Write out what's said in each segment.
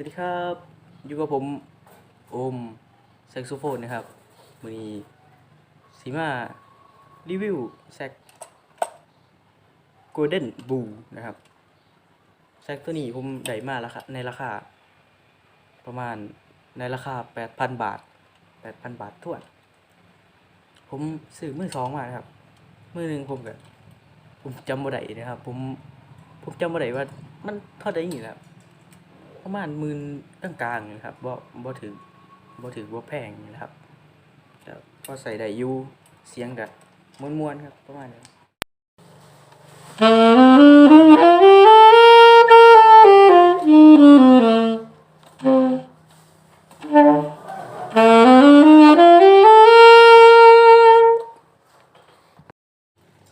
วัสดีครับ อยู่กับผมโอมแซกโซโฟนนะครับมือนี้สีมารีวิวแซกโกลเด้นบูนะครับแซกตัวนี้ผมได้มาแล้วครับในราคา ประมาณในราคา 8,000 บาท 8,000 บาททั่วผมซื้อมือสองมานะครับมือหนึ่งผมก็ผมจำบ่ได้นะครับ ผมผมจำบ่ได้ว่ามันเท่าใดนี่แหละครับ ประมาณหมื่นกลางนะครับบ่บ่ถึงบ่ถึงบ่แพงนี่นะครับก็ใส่ได้อยู่เสียงก็ม่วนๆครับประมาณนี้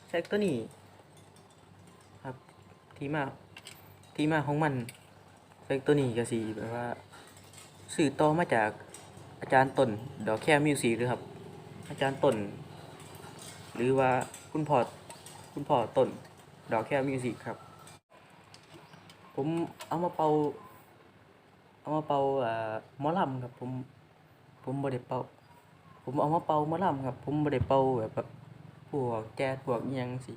แซกตัวนี้ครับที่มาที่มาของมัน เพลงตัวนี้ก็สิแบบว่าสื่อต่อมาจากอาจารย์ตนดอกแค่มิวสิกหรือครับ อาจารย์ตนหรือว่าคุณพ่อคุณพ่อตนดอกแค่มิวสิกครับ ผมเอามาเป่า เอามาเป่าอ่าหมอลำครับ ผมผมบ่ได้เป่า ผมเอามาเป่ามอลำครับ ผมบ่ได้เป่าแบบแบบพวกแจ๊สพวกยังสิ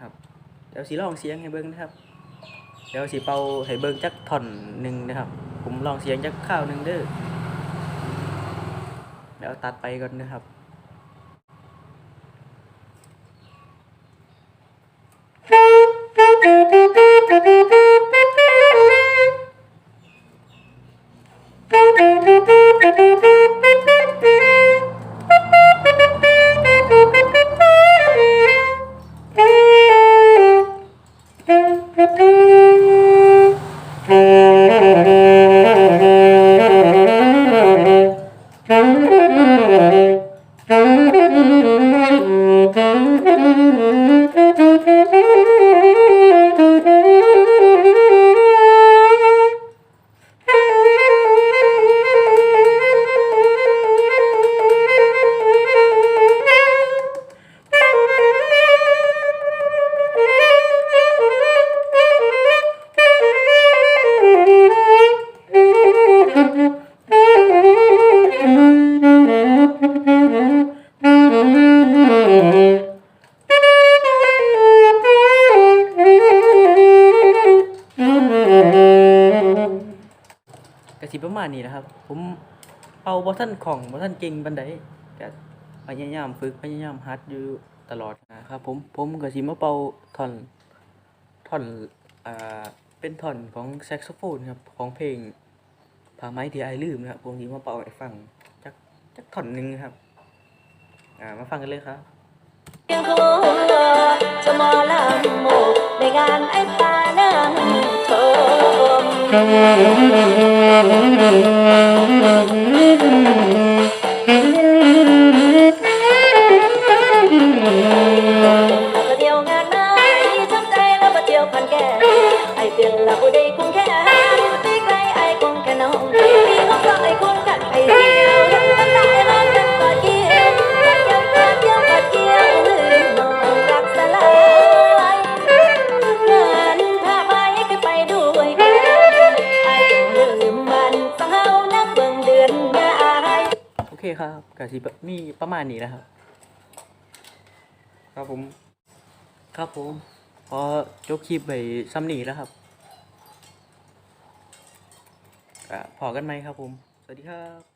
ครับเดี๋ยวสิลองเสียงให้เบิ่งนะครับ เดี๋ยวสิเป่าให้เบิ้งจักท่อนหนึ่งนะครับ ผมลองเสียงจักข้าวหนึ่งเด้อเดี๋ยวตัดไปก่อนนะครับ ก สิประมาณนี้นะครับ ผมเอาบ่ท่านของบ่ท่านเก่งบันไดก็พยายามฝึกพยายามหัดอยู่ตลอดนะครับ ผมผมก็สิมาเป่าท่อนท่อนอ่าเป็นท่อนของแซกโซโฟนครับของเพลงผ้าไม้ที่ไอลืมนะครับผมสิมาเป่าให้ฟังจักจักท่อนหนึ่งครับ อ่ามาฟังกันเลยครับ เที่ยวงานมาช้ำใจแล้วมาเที่ยวพันแก่ไอ้เป็นละผู้ใเคครับกะสิแบบมีประมาณนี้นะครับ ครับผม ครับผมพอจบคลิปไปซ้ำนี้แล้วครับก็พอกันไหมครับผม สวัสดีครับ